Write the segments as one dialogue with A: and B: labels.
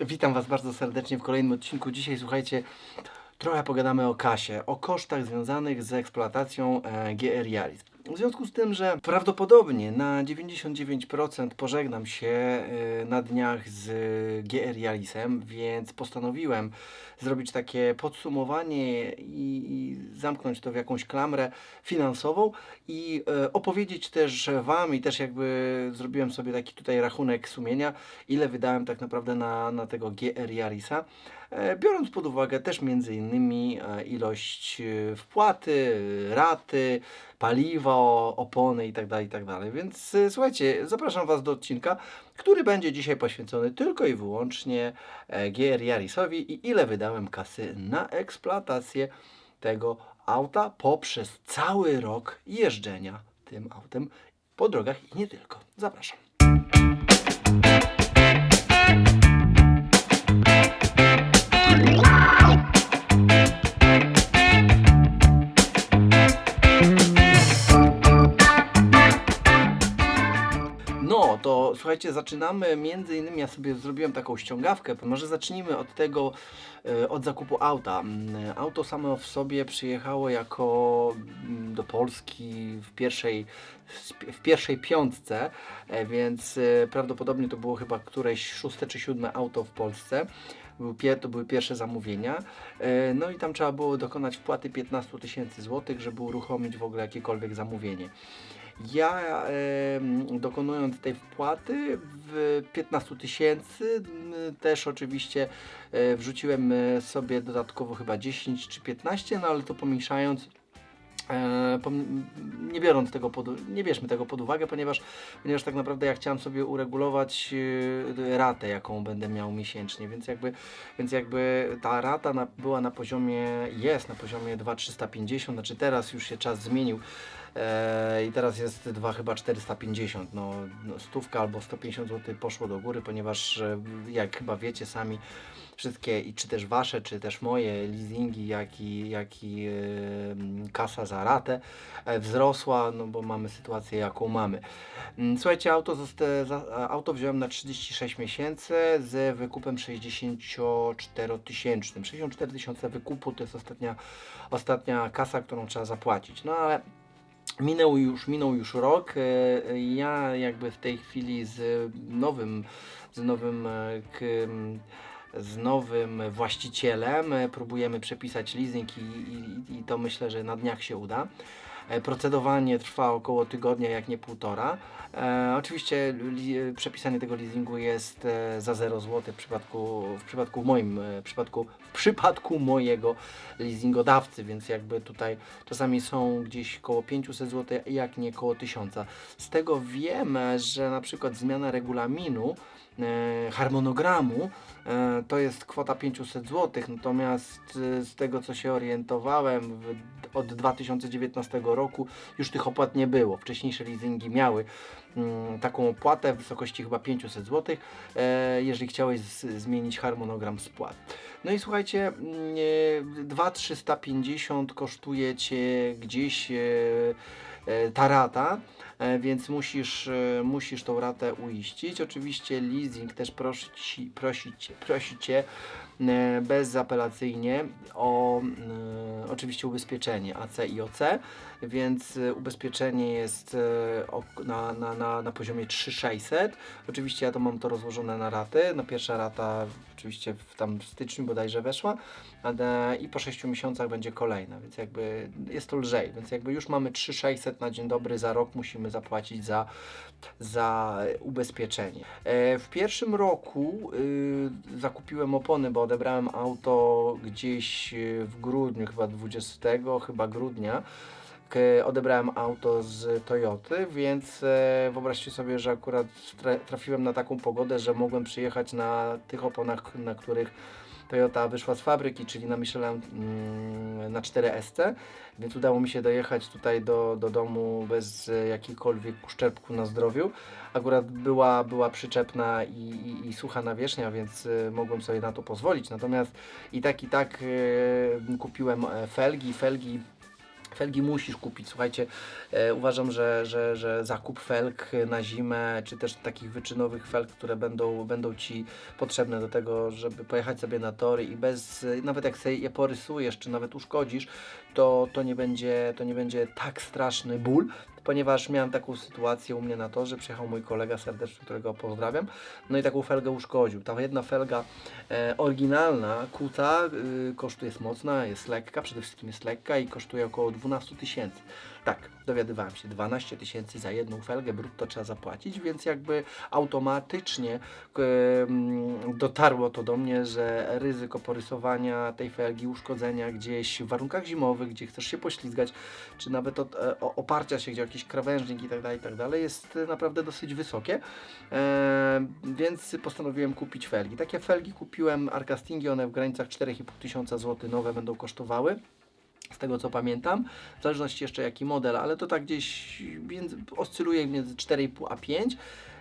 A: Witam Was bardzo serdecznie w kolejnym odcinku. Dzisiaj słuchajcie, trochę pogadamy o kasie, o kosztach związanych z eksploatacją e, GR Yaris. W związku z tym, że prawdopodobnie na 99% pożegnam się e, na dniach z GR Yarisem, więc postanowiłem zrobić takie podsumowanie i, zamknąć to w jakąś klamrę finansową i e, opowiedzieć też Wam i też jakby zrobiłem sobie taki tutaj rachunek sumienia, ile wydałem tak naprawdę na, na tego GR Yarisa. E, Biorąc pod uwagę też między innymi e, ilość e, wpłaty, raty, paliwa, opony itd., itd. Więc e, słuchajcie, zapraszam Was do odcinka, który będzie dzisiaj poświęcony tylko i wyłącznie GR Yarisowi i ile wydałem kasy na eksploatację tego auta poprzez cały rok jeżdżenia tym autem po drogach i nie tylko. Zapraszam. To słuchajcie, zaczynamy między innymi, ja sobie zrobiłem taką ściągawkę, może zacznijmy od tego, e, od zakupu auta. Mm, Auto samo w sobie przyjechało jako mm, do Polski w pierwszej, w pierwszej piątce, e, więc e, prawdopodobnie to było chyba któreś szóste czy siódme auto w Polsce. To były pierwsze zamówienia. No i tam trzeba było dokonać wpłaty 15 tysięcy złotych, żeby uruchomić w ogóle jakiekolwiek zamówienie. Ja dokonując tej wpłaty w 15 tysięcy, też oczywiście e, wrzuciłem e, sobie dodatkowo chyba 10 czy 15, no ale to pomniejszając. E, nie biorąc tego pod, nie bierzmy tego pod uwagę, ponieważ, ponieważ tak naprawdę ja chciałem sobie uregulować ratę, jaką będę miał miesięcznie, więc jakby, więc jakby ta rata na, była na poziomie, jest na poziomie 2,350, znaczy teraz już się czas zmienił, I teraz jest 2 chyba 450, no, no stówka albo 150 zł poszło do góry, ponieważ e, jak chyba wiecie sami, wszystkie i czy też wasze, czy też moje leasingi, jak i, jak i e, kasa za ratę e, wzrosła, no bo mamy sytuację jaką mamy. Mm, Słuchajcie, auto, za, auto wziąłem na 36 miesięcy z wykupem 64 tysięcznym. 64 tysiące wykupu to jest ostatnia, ostatnia kasa, którą trzeba zapłacić. No ale Minął już, minął już rok. e, Ja jakby w tej chwili z nowym, z nowym, e, z nowym właścicielem e, próbujemy przepisać leasing i, i, i to myślę, że na dniach się uda. E, Procedowanie trwa około tygodnia, jak nie półtora. E, oczywiście li, przepisanie tego leasingu jest e, za 0 zł w przypadku, w przypadku w moim e, przypadku, w przypadku mojego leasingodawcy, więc jakby tutaj czasami są gdzieś koło 500 zł, jak nie koło 1000. Z tego wiem, że na przykład zmiana regulaminu, e, harmonogramu e, to jest kwota 500 zł, natomiast e, z tego co się orientowałem w, od 2019 roku już tych opłat nie było. Wcześniejsze leasingi miały mm, taką opłatę w wysokości chyba 500 zł, e, jeżeli chciałeś zmienić harmonogram spłat. No i słuchajcie, mm, e, 2350 kosztuje Cię gdzieś e, ta rata, więc musisz, musisz tą ratę uiścić. Oczywiście leasing też prosi, prosi, prosi Cię bezapelacyjnie o e, oczywiście ubezpieczenie AC i OC, więc e, ubezpieczenie jest ok- na, na, na, na poziomie 3600. Oczywiście ja to mam to rozłożone na raty. No pierwsza rata oczywiście w tam styczniu bodajże weszła i po 6 miesiącach będzie kolejna, więc jakby jest to lżej, więc jakby już mamy 3600 na dzień dobry, za rok musimy zapłacić za, za ubezpieczenie. E, w pierwszym roku y, zakupiłem opony, bo odebrałem auto gdzieś y, w grudniu, chyba 20 chyba grudnia. Odebrałem auto z Toyoty, więc e, wyobraźcie sobie, że akurat tra- trafiłem na taką pogodę, że mogłem przyjechać na tych oponach, na których Toyota wyszła z fabryki, czyli na Michelin mm, na 4SC, więc udało mi się dojechać tutaj do, do domu bez e, jakichkolwiek uszczerbku na zdrowiu. Akurat była, była przyczepna i, i, i sucha nawierzchnia, więc e, mogłem sobie na to pozwolić. Natomiast i tak, i tak e, kupiłem felgi. Felgi Felgi musisz kupić. Słuchajcie, e, uważam, że, że, że zakup felg na zimę, czy też takich wyczynowych felg, które będą, będą Ci potrzebne do tego, żeby pojechać sobie na tory i bez, nawet jak sobie je porysujesz, czy nawet uszkodzisz, to, to, nie będzie, to nie będzie tak straszny ból, ponieważ miałem taką sytuację u mnie na torze, przyjechał mój kolega serdeczny, którego pozdrawiam, no i taką felgę uszkodził. Ta jedna felga e, oryginalna, kuta, y, kosztuje jest mocna, jest lekka, przede wszystkim jest lekka i kosztuje około 12 tysięcy. Tak, dowiadywałem się, 12 tysięcy za jedną felgę brutto trzeba zapłacić, więc jakby automatycznie dotarło to do mnie, że ryzyko porysowania tej felgi, uszkodzenia gdzieś w warunkach zimowych, gdzie chcesz się poślizgać, czy nawet od, e, oparcia się gdzie jakiś krawężnik i tak dalej, i tak jest naprawdę dosyć wysokie, e, więc postanowiłem kupić felgi. Takie felgi kupiłem Arcastingi, one w granicach 4,5 tysiąca złotych nowe będą kosztowały z tego co pamiętam, w zależności jeszcze jaki model, ale to tak gdzieś między, oscyluje między 4,5 a 5.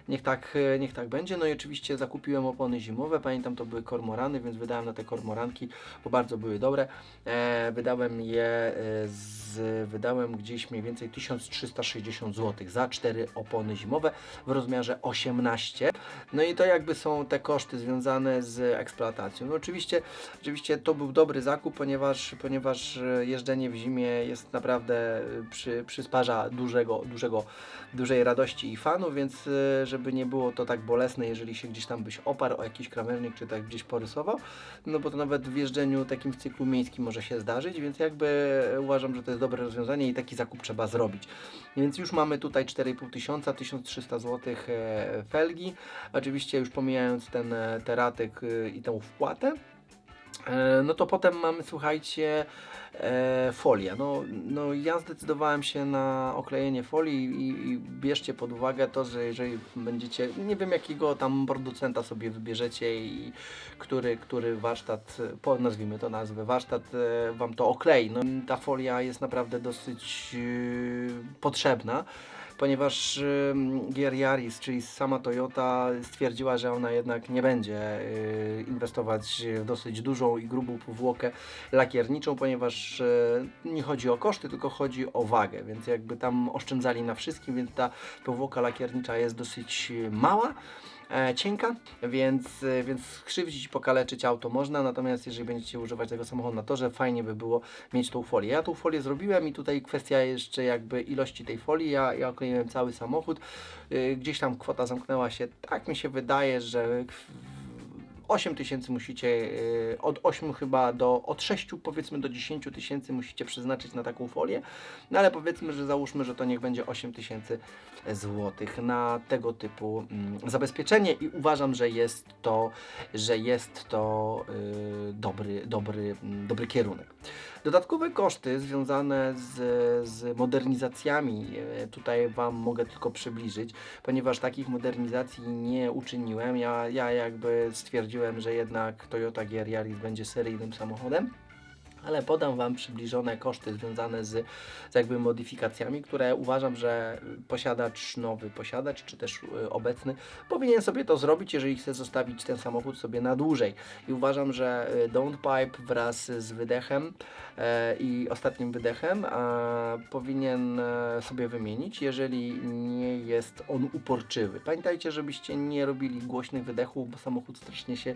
A: Niech tak, e, niech tak będzie. No i oczywiście zakupiłem opony zimowe. Pamiętam, to były kormorany, więc wydałem na te kormoranki, bo bardzo były dobre. E, wydałem je e, z, wydałem gdzieś mniej więcej 1360 zł za cztery opony zimowe w rozmiarze 18. No i to jakby są te koszty związane z eksploatacją. No oczywiście, oczywiście to był dobry zakup, ponieważ, ponieważ e, jeżdżenie w zimie jest naprawdę przy, przysparza dużego, dużego, dużej radości i fanu, więc żeby nie było to tak bolesne, jeżeli się gdzieś tam byś oparł o jakiś krawężnik, czy tak gdzieś porysował, no bo to nawet w jeżdżeniu takim w cyklu miejskim może się zdarzyć, więc jakby uważam, że to jest dobre rozwiązanie i taki zakup trzeba zrobić. Więc już mamy tutaj 4,5 tysiąca, 1300 zł e, felgi. Oczywiście już pomijając ten e, teratyk e, i tą wpłatę. E, No to potem mamy, słuchajcie, e, folia. No, no ja zdecydowałem się na oklejenie folii i, i bierzcie pod uwagę to, że jeżeli będziecie, nie wiem jakiego tam producenta sobie wybierzecie i który, który warsztat, po, nazwijmy to nazwę, warsztat e, Wam to oklei. No, ta folia jest naprawdę dosyć e, potrzebna ponieważ GR Yaris, czyli sama Toyota stwierdziła, że ona jednak nie będzie y, inwestować w dosyć dużą i grubą powłokę lakierniczą, ponieważ y, nie chodzi o koszty, tylko chodzi o wagę, więc jakby tam oszczędzali na wszystkim, więc ta powłoka lakiernicza jest dosyć y, mała cienka, więc, e, więc skrzywdzić i pokaleczyć auto można, natomiast jeżeli będziecie używać tego samochodu na torze, fajnie by było mieć tą folię. Ja tą folię zrobiłem i tutaj kwestia jeszcze jakby ilości tej folii, ja, ja okleiłem cały samochód, Y, gdzieś tam kwota zamknęła się, tak mi się wydaje, że 8 tysięcy musicie, y, od 8 chyba do, od 6 powiedzmy do 10 tysięcy musicie przeznaczyć na taką folię, no ale powiedzmy, że załóżmy, że to niech będzie 8 tysięcy złotych na tego typu mm, zabezpieczenie i uważam, że jest to, że jest to y, dobry, dobry, mm, dobry kierunek. Dodatkowe koszty związane z, z modernizacjami e, tutaj Wam mogę tylko przybliżyć, ponieważ takich modernizacji nie uczyniłem. Ja, ja jakby stwierdziłem, że jednak Toyota GR Yaris będzie seryjnym samochodem. Ale podam Wam przybliżone koszty związane z, z jakby modyfikacjami, które uważam, że posiadacz nowy, posiadacz czy też y, obecny powinien sobie to zrobić, jeżeli chce zostawić ten samochód sobie na dłużej. I uważam, że y, Downpipe wraz z wydechem e, i ostatnim wydechem a, powinien e, sobie wymienić, jeżeli nie jest on uporczywy. Pamiętajcie, żebyście nie robili głośnych wydechów, bo samochód strasznie się,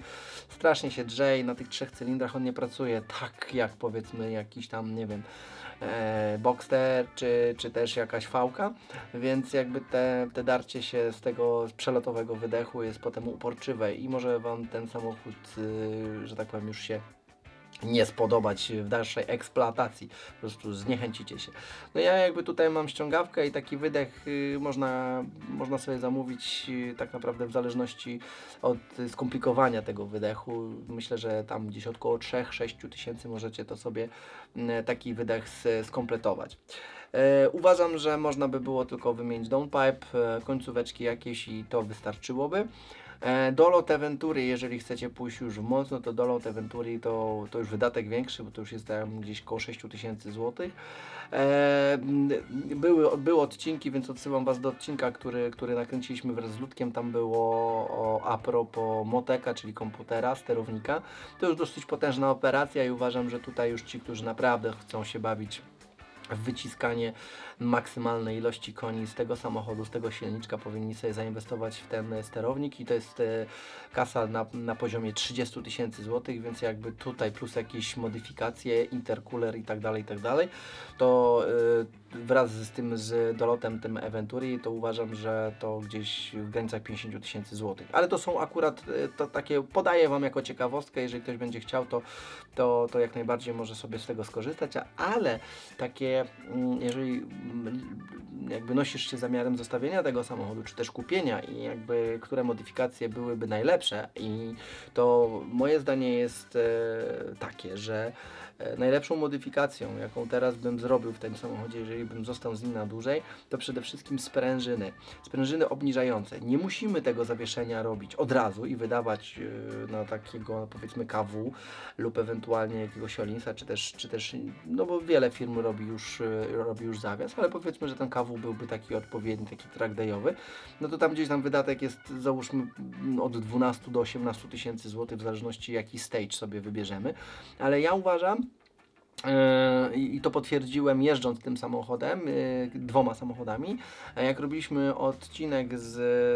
A: strasznie się drze i na tych trzech cylindrach on nie pracuje tak jak powiedzmy jakiś tam, nie wiem, e, Boxster czy, czy też jakaś fałka, więc jakby te, te darcie się z tego przelotowego wydechu jest potem uporczywe i może Wam ten samochód, y, że tak powiem, już się nie spodobać w dalszej eksploatacji. Po prostu zniechęcicie się. No ja jakby tutaj mam ściągawkę i taki wydech y, można, można sobie zamówić y, tak naprawdę w zależności od skomplikowania tego wydechu. Myślę, że tam gdzieś około 3-6 tysięcy możecie to sobie mm, taki wydech skompletować. E, uważam, że można by było tylko wymienić downpipe, e, końcóweczki jakieś i to wystarczyłoby. E, Dolot Aventury, jeżeli chcecie pójść już mocno, to Dolot Aventury to, to już wydatek większy, bo to już jest tam gdzieś koło 6 tysięcy złotych. E, były, były odcinki, więc odsyłam Was do odcinka, który, który nakręciliśmy wraz z Ludkiem. Tam było o, a propos Moteka, czyli komputera, sterownika. To już dosyć potężna operacja i uważam, że tutaj już ci, którzy naprawdę chcą się bawić w wyciskanie maksymalnej ilości koni z tego samochodu, z tego silniczka powinni sobie zainwestować w ten sterownik i to jest e, kasa na, na poziomie 30 tysięcy złotych, więc jakby tutaj plus jakieś modyfikacje, intercooler i tak dalej, i tak dalej, to e, wraz z tym, z dolotem tym Eventuri, to uważam, że to gdzieś w granicach 50 tysięcy złotych. Ale to są akurat, e, to takie podaję Wam jako ciekawostkę, jeżeli ktoś będzie chciał, to, to, to jak najbardziej może sobie z tego skorzystać, ale takie, mm, jeżeli jakby nosisz się zamiarem zostawienia tego samochodu, czy też kupienia i jakby które modyfikacje byłyby najlepsze. I to moje zdanie jest e, takie, że najlepszą modyfikacją, jaką teraz bym zrobił w tym samochodzie, jeżeli bym został z nim na dłużej, to przede wszystkim sprężyny. Sprężyny obniżające. Nie musimy tego zawieszenia robić od razu i wydawać e, na takiego powiedzmy KW lub ewentualnie jakiegoś Olinsa, czy też, czy też, no bo wiele firm robi już, e, robi już zawias, ale powiedzmy, że ten KW byłby taki odpowiedni, taki track dayowy, no to tam gdzieś tam wydatek jest załóżmy od 12 do 18 tysięcy złotych w zależności jaki stage sobie wybierzemy, ale ja uważam, I i to potwierdziłem jeżdżąc tym samochodem, yy, dwoma samochodami. A Jak robiliśmy odcinek z,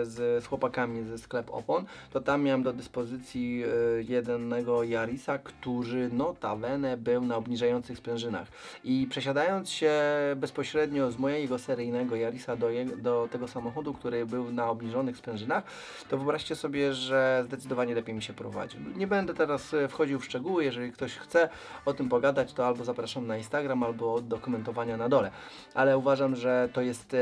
A: z, chłopakami ze sklep Opon, to tam miałem do dyspozycji jednego Yarisa, który notabene był na obniżających sprężynach. I przesiadając się bezpośrednio z mojego seryjnego Yarisa do, do tego samochodu, który był na obniżonych sprężynach, to wyobraźcie sobie, że zdecydowanie lepiej mi się prowadzi. Nie będę teraz e, wchodził w szczegóły, jeżeli ktoś chce o tym pogadać, to albo zapraszam na Instagram, albo do komentowania na dole. Ale uważam, że to jest e,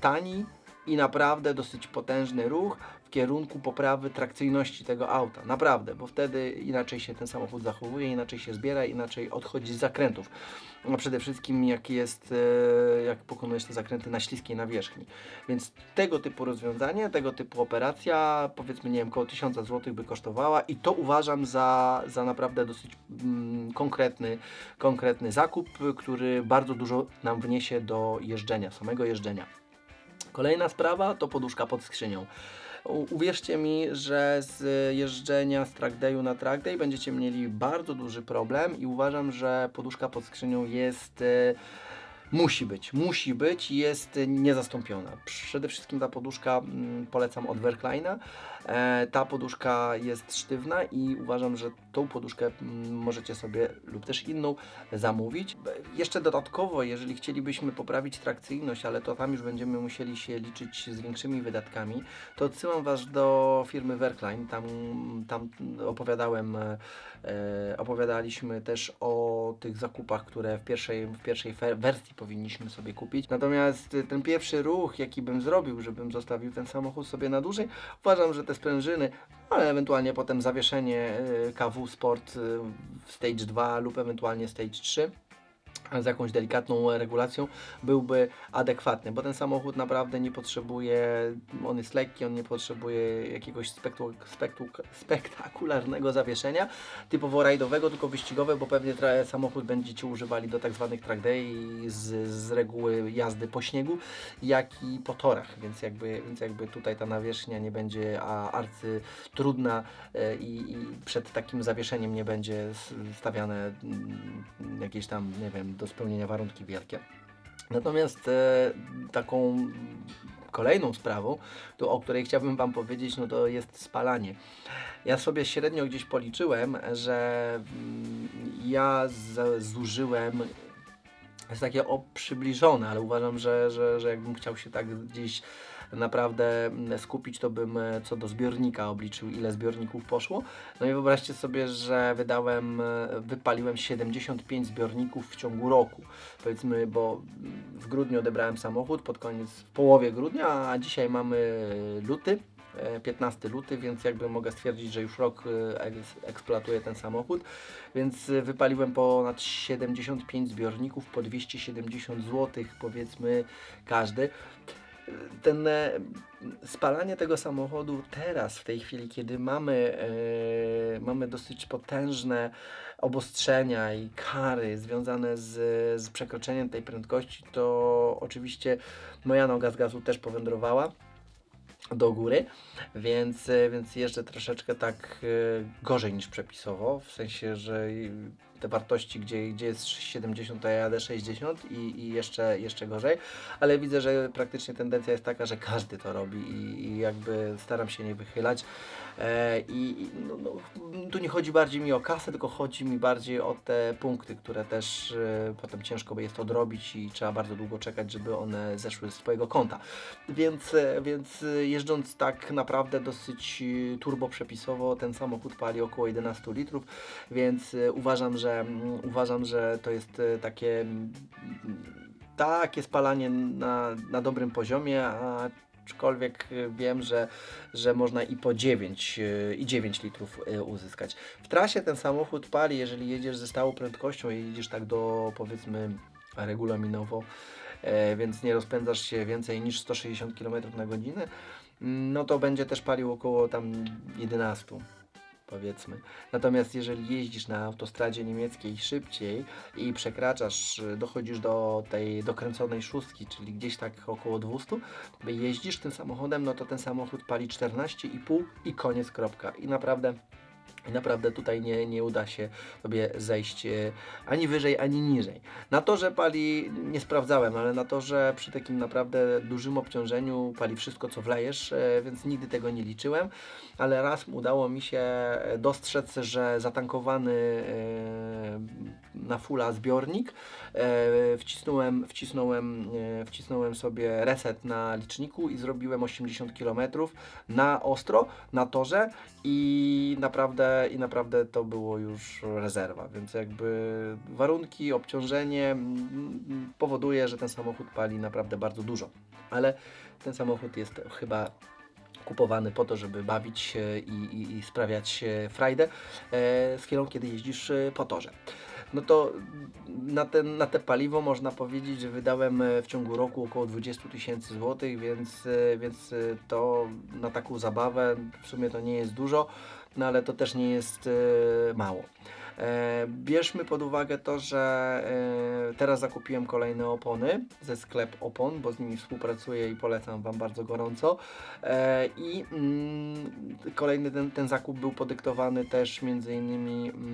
A: tani i naprawdę dosyć potężny ruch w kierunku poprawy trakcyjności tego auta. Naprawdę, bo wtedy inaczej się ten samochód zachowuje, inaczej się zbiera, inaczej odchodzi z zakrętów. A przede wszystkim jak jest, e, jak pokonujesz te zakręty na śliskiej nawierzchni. Więc tego typu rozwiązanie, tego typu operacja, powiedzmy, nie wiem, około 1000 zł by kosztowała i to uważam za, za naprawdę dosyć mm, konkretny, konkretny zakup, który bardzo dużo nam wniesie do jeżdżenia, samego jeżdżenia. Kolejna sprawa to poduszka pod skrzynią. Uwierzcie mi, że z jeżdżenia z trackdayu na trackday będziecie mieli bardzo duży problem i uważam, że poduszka pod skrzynią jest e, musi być, musi być jest niezastąpiona. Przede wszystkim ta poduszka mm, polecam od Verkleina. E, ta poduszka jest sztywna i uważam, że tą poduszkę mm, możecie sobie lub też inną zamówić. E, Jeszcze dodatkowo, jeżeli chcielibyśmy poprawić trakcyjność, ale to tam już będziemy musieli się liczyć z większymi wydatkami, to odsyłam Was do firmy Verkline. Tam, tam opowiadałem, e, opowiadaliśmy też o tych zakupach, które w pierwszej, w pierwszej wersji powinniśmy sobie kupić. Natomiast e, ten pierwszy ruch, jaki bym zrobił, żebym zostawił ten samochód sobie na dłużej, uważam, że te sprężyny, ale ewentualnie potem zawieszenie e, KW Sport w Stage 2 lub ewentualnie Stage 3 z jakąś delikatną regulacją byłby adekwatny, bo ten samochód naprawdę nie potrzebuje, on jest lekki, on nie potrzebuje jakiegoś spektakularnego zawieszenia, typowo rajdowego, tylko wyścigowe, bo pewnie samochód będziecie używali do tak zwanych track day z, z reguły jazdy po śniegu, jak i po torach, więc jakby, więc jakby tutaj ta nawierzchnia nie będzie a, arcy trudna e, i, i przed takim zawieszeniem nie będzie stawiane mm, jakieś tam, nie wiem, do spełnienia warunki wielkie. Natomiast e, taką kolejną sprawą, to, o której chciałbym Wam powiedzieć, no to jest spalanie. Ja sobie średnio gdzieś policzyłem, że mm, ja z, zużyłem jest takie przybliżone, ale uważam, że, że, że jakbym chciał się tak gdzieś naprawdę mm, skupić, to bym e, co do zbiornika obliczył, ile zbiorników poszło. No i wyobraźcie sobie, że wydałem, e, wypaliłem 75 zbiorników w ciągu roku. Powiedzmy, bo w grudniu odebrałem samochód, pod koniec, w połowie grudnia, a dzisiaj mamy luty. e, 15 luty, więc jakby mogę stwierdzić, że już rok e, eks- eksploatuję ten samochód, więc e, wypaliłem ponad 75 zbiorników po 270 zł, powiedzmy każdy. Ten e, spalanie tego samochodu teraz, w tej chwili, kiedy mamy, e, mamy dosyć potężne obostrzenia i kary związane z, z przekroczeniem tej prędkości, to oczywiście moja noga z gazu też powędrowała. Do góry, więc, e, więc jeżdżę troszeczkę tak e, gorzej niż przepisowo, w sensie, że te wartości, gdzie, gdzie jest 70, to ja jadę 60 i, i jeszcze, jeszcze gorzej, ale widzę, że praktycznie tendencja jest taka, że każdy to robi i, i jakby staram się nie wychylać. E, I no, no, tu nie chodzi bardziej mi o kasę, tylko chodzi mi bardziej o te punkty, które też e, potem ciężko jest odrobić i trzeba bardzo długo czekać, żeby one zeszły z Twojego konta. Więc, e, więc jeżdżąc tak naprawdę dosyć turbo przepisowo, ten samochód pali około 11 litrów, więc uważam, że uważam, że to jest takie takie spalanie na, na dobrym poziomie, a aczkolwiek y, wiem, że, że można i po 9, y, i 9 litrów y, uzyskać. W trasie ten samochód pali, jeżeli jedziesz ze stałą prędkością i jedziesz tak do powiedzmy regulaminowo, e, więc nie rozpędzasz się więcej niż 160 km na godzinę, no to będzie też palił około tam 11 powiedzmy. Natomiast jeżeli jeździsz na autostradzie niemieckiej szybciej i przekraczasz, dochodzisz do tej dokręconej szóstki, czyli gdzieś tak około 200, jeździsz tym samochodem, no to ten samochód pali 14,5 i koniec, kropka. I naprawdę naprawdę tutaj nie, nie uda się Tobie zejść e, ani wyżej, ani niżej. Na to, że pali, nie sprawdzałem, ale na to, że przy takim naprawdę dużym obciążeniu pali wszystko, co wlejesz, e, więc nigdy tego nie liczyłem, ale raz udało mi się dostrzec, że zatankowany e, na fulla zbiornik, wcisnąłem, wcisnąłem, wcisnąłem sobie reset na liczniku i zrobiłem 80 km na ostro, na torze i naprawdę, i naprawdę to było już rezerwa, więc jakby warunki, obciążenie powoduje, że ten samochód pali naprawdę bardzo dużo, ale ten samochód jest chyba kupowany po to, żeby bawić się i, i, i sprawiać frajdę e, z chwilą, kiedy jeździsz e, po torze no to na, ten, na te paliwo można powiedzieć, że wydałem e, w ciągu roku około 20 tysięcy złotych, więc, e, więc e, to na taką zabawę w sumie to nie jest dużo, no ale to też nie jest mało. Bierzmy pod uwagę to, że teraz zakupiłem kolejne opony ze sklep opon, bo z nimi współpracuję i polecam Wam bardzo gorąco. I mm, kolejny ten, ten zakup był podyktowany też między innymi mm,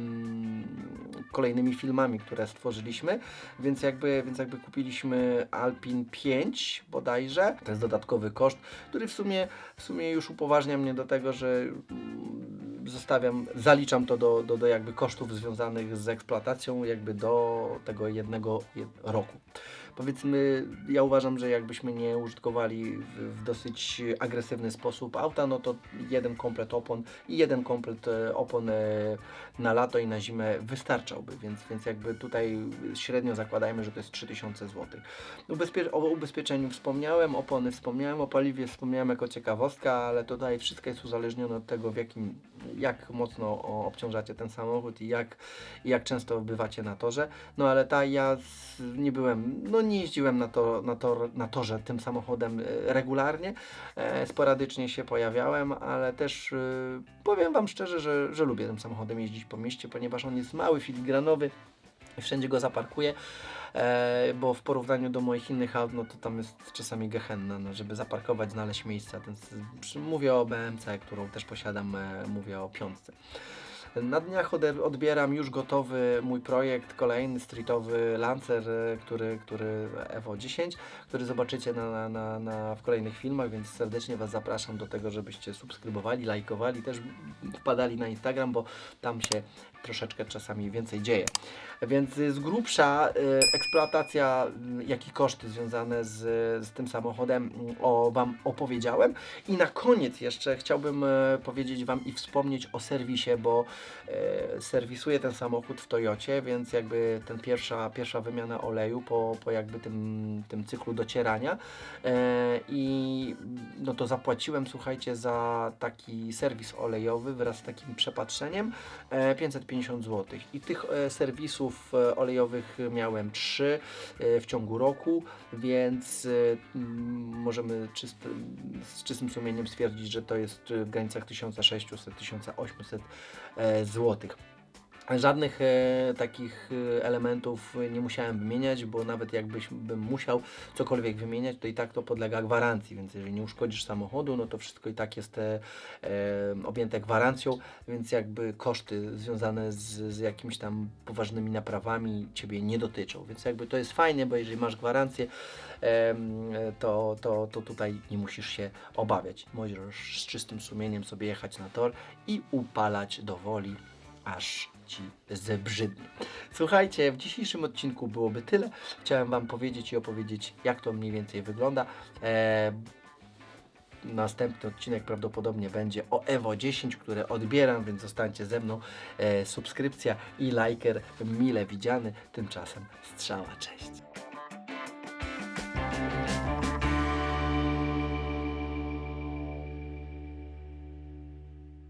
A: kolejnymi filmami, które stworzyliśmy, więc jakby, więc jakby kupiliśmy Alpin 5 bodajże. To jest dodatkowy koszt, który w sumie, w sumie już upoważnia mnie do tego, że mm, zostawiam, zaliczam to do, do, do jakby kosztów związanych z eksploatacją jakby do tego jednego jed, roku powiedzmy, ja uważam, że jakbyśmy nie użytkowali w, w, dosyć agresywny sposób auta, no to jeden komplet opon i jeden komplet e, opon e, na lato i na zimę wystarczałby, więc, więc jakby tutaj średnio zakładajmy, że to jest 3000 zł. Ubezpie o ubezpieczeniu wspomniałem, opony wspomniałem, o paliwie wspomniałem jako ciekawostka, ale tutaj wszystko jest uzależnione od tego, w jakim, jak mocno obciążacie ten samochód i jak, jak często bywacie na torze. No ale ta ja nie byłem, no nie jeździłem na, to, na, tor, na torze tym samochodem e, regularnie. E, sporadycznie się pojawiałem, ale też e, powiem Wam szczerze, że, że lubię tym samochodem jeździć po mieście, ponieważ on jest mały, filigranowy. Wszędzie go zaparkuję, e, bo w porównaniu do moich innych aut, no to tam jest czasami gehenna, no, żeby zaparkować, znaleźć miejsca. Mówię o BMC, którą też posiadam, e, mówię o piątce. Na dniach odbieram już gotowy mój projekt, kolejny streetowy Lancer, e, który, który Evo 10, który zobaczycie na, na, na, w kolejnych filmach, więc serdecznie Was zapraszam do tego, żebyście subskrybowali, lajkowali, też wpadali na Instagram, bo tam się troszeczkę czasami więcej dzieje. Więc z grubsza y, eksploatacja, jak i koszty związane z, z tym samochodem o, Wam opowiedziałem. I na koniec jeszcze chciałbym powiedzieć Wam i wspomnieć o serwisie, bo serwisuję ten samochód w Toyocie, więc jakby ten pierwsza, pierwsza wymiana oleju po, po jakby tym, tym cyklu docierania i no to zapłaciłem, słuchajcie, za taki serwis olejowy wraz z takim przepatrzeniem 550 zł. I tych serwisów e, olejowych miałem 3 e, w ciągu roku, więc e, możemy z czystym sumieniem stwierdzić, że to jest w granicach 1600-1800 zł. Żadnych e, takich e, elementów nie musiałem wymieniać, bo nawet jakbyś bym musiał cokolwiek wymieniać, to i tak to podlega gwarancji, więc jeżeli nie uszkodzisz samochodu, no to wszystko i tak jest e, e, objęte gwarancją, więc jakby koszty związane z, z jakimiś tam poważnymi naprawami Ciebie nie dotyczą, więc jakby to jest fajne, bo jeżeli masz gwarancję, em, to, to, to tutaj nie musisz się obawiać. Możesz z czystym sumieniem sobie jechać na tor i upalać do woli, aż Ci zebrzydnie. Słuchajcie, w dzisiejszym odcinku byłoby tyle. Chciałem Wam powiedzieć i opowiedzieć, jak to mniej więcej wygląda. E, Następny odcinek prawdopodobnie będzie o Evo 10, które odbieram, więc zostańcie ze mną. E, subskrypcja i lajker mile widziany. Tymczasem strzała, cześć.